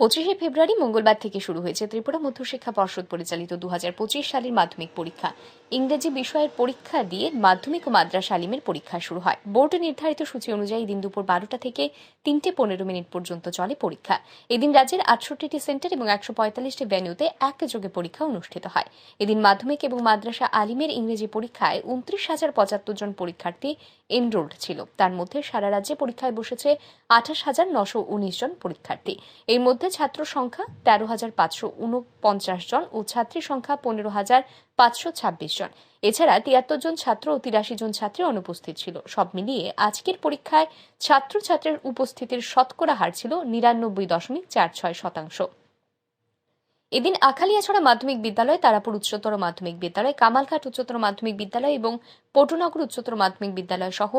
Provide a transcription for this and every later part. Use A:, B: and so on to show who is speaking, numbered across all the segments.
A: পঁচিশে ফেব্রুয়ারি মঙ্গলবার থেকে শুরু হয়েছে ত্রিপুরা মধ্যশিক্ষা পর্ষদ পরিচালিত দুহাজার পঁচিশ সালের মাধ্যমিক পরীক্ষা। ইংরেজি বিষয়ের পরীক্ষা দিয়ে মাধ্যমিক ও মাদ্রাসা আলিমের পরীক্ষা শুরু হয়। বোর্ডে নির্ধারিত সূচি অনুযায়ী দিন দুপুর বারোটা থেকে তিনটে পনেরো মিনিট পর্যন্ত চলে পরীক্ষা। এদিন রাজ্যের আটষট্টিটি সেন্টার এবং একশো পঁয়তাল্লিশটি ভেন্যুতে একযোগে পরীক্ষা অনুষ্ঠিত হয়। এদিন মাধ্যমিক এবং মাদ্রাসা আলিমের ইংরেজি পরীক্ষায় উনত্রিশ হাজার পঁচাত্তর জন পরীক্ষার্থী এনরোল্ড ছিল। তার মধ্যে সারা রাজ্যে পরীক্ষায় বসেছে আঠাশ হাজার নশো উনিশ জন পরীক্ষার্থী। এর মধ্যে ছাত্র সংখ্যা তেরো হাজার পাঁচশো উনপঞ্চাশ জন ও ছাত্রী সংখ্যা পনেরো হাজার পাঁচশো ছাব্বিশ জন। এছাড়া তিয়াত্তর জন ছাত্র ও তিরাশি জন ছাত্রী অনুপস্থিত ছিল। সব মিলিয়ে আজকের পরীক্ষায় ছাত্রছাত্রীর উপস্থিতির শতকরা হার ছিল নিরানব্বই দশমিক চার ছয় শতাংশ। এদিন আখালিয়াছড়া মাধ্যমিক বিদ্যালয়, তারাপুর উচ্চতর মাধ্যমিক বিদ্যালয়, কামালঘাট উচ্চতর মাধ্যমিক বিদ্যালয় এবং পটুনগর উচ্চতর মাধ্যমিক বিদ্যালয় সহ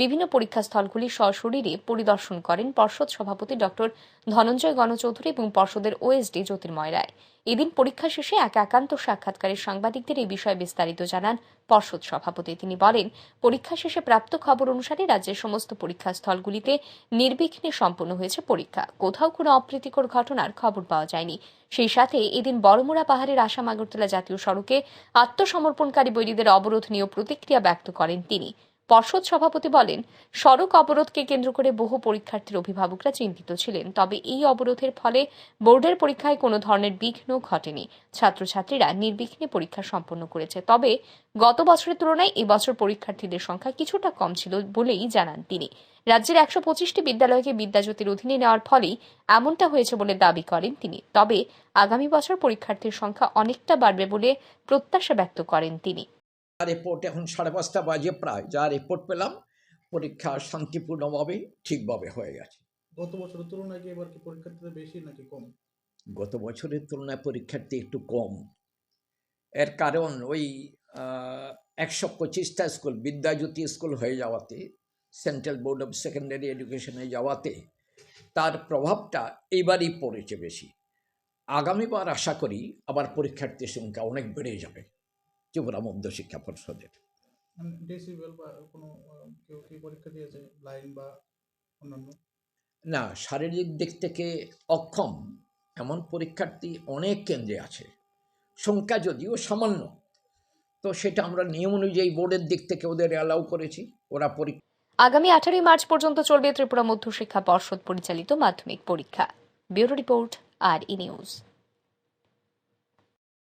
A: বিভিন্ন পরীক্ষা স্থলগুলি সশরীরে পরিদর্শন করেন পর্ষদ সভাপতি ডক্টর ধনঞ্জয় গণচৌধুরী এবং পর্ষদের ওএসডি জ্যোতির্ময় রায়। এদিন পরীক্ষা শেষে এক একান্ত সাক্ষাৎকারে সাংবাদিকদের এই বিষয়ে বিস্তারিত জানান পর্ষদ সভাপতি। তিনি বলেন, পরীক্ষা শেষে প্রাপ্ত খবর অনুসারে রাজ্যের সমস্ত পরীক্ষা স্থলগুলিতে নির্বিঘ্নে সম্পন্ন হয়েছে পরীক্ষা। কোথাও কোনো অপ্রীতিকর ঘটনার খবর পাওয়া যায়নি। সেই সাথে এদিন বড়মুড়া পাহাড়ের আসাম আগরতলা জাতীয় সড়কে আত্মসমর্পণকারী বৈরীদের অবরোধ নিয়েও প্রতিক্রিয়া ব্যক্ত করেন তিনি। পর্ষদ সভাপতি বলেন, সড়ক অবরোধকে কেন্দ্র করে বহু পরীক্ষার্থীর অভিভাবকরা চিন্তিত ছিলেন। তবে এই অবরোধের ফলে বোর্ডের পরীক্ষায় কোনো ধরনের বিঘ্ন ঘটেনি। ছাত্রছাত্রীরা নির্বিঘ্নে পরীক্ষা সম্পন্ন করেছে। তবে গত বছরের তুলনায় এবছর পরীক্ষার্থীদের সংখ্যা কিছুটা কম ছিল বলেই জানান তিনি। রাজ্যের একশো পঁচিশটি বিদ্যালয়কে বিদ্যাজ্যোতির অধীনে নেওয়ার ফলেই এমনটা হয়েছে বলে দাবি করেন তিনি। তবে আগামী বছর পরীক্ষার্থীর সংখ্যা অনেকটা বাড়বে বলে প্রত্যাশা ব্যক্ত করেন তিনি।
B: রিপোর্ট এখন সাড়ে পাঁচটা বাজে প্রায়। যা রিপোর্ট পেলাম পরীক্ষা শান্তিপূর্ণভাবে ঠিকভাবে হয়ে গেছে।
C: গত বছরের তুলনায় কি এবার কি পরীক্ষার্থীদের বেশি নাকি কম?
B: গত বছরের তুলনায় পরীক্ষার্থী একটু কম। এর কারণ ওই একশো পঁচিশটা স্কুল বিদ্যাজ্যোতি স্কুল হয়ে যাওয়াতে সেন্ট্রাল বোর্ড অফ সেকেন্ডারি এডুকেশনে যাওয়াতে তার প্রভাবটা এইবারই পড়েছে বেশি। আগামীবার আশা করি আবার পরীক্ষার্থীর সংখ্যা অনেক বেড়ে যাবে। ত্রিপুরা মধ্য শিক্ষা পরিষদের। না শারীরিক দিক থেকে অক্ষম এমন পরীক্ষার্থী অনেক কেন্দ্রে আছে। সংখ্যা যদিও সামান্য তো সেটা আমরা নিয়ম অনুযায়ী বোর্ডের দিক থেকে ওদের অ্যালাউ করেছি। ওরা পরীক্ষা
A: আগামী আঠারোই মার্চ পর্যন্ত চলবে ত্রিপুরা মধ্যশিক্ষা পর্ষদ পরিচালিত মাধ্যমিক পরীক্ষা। Bureau report R E news.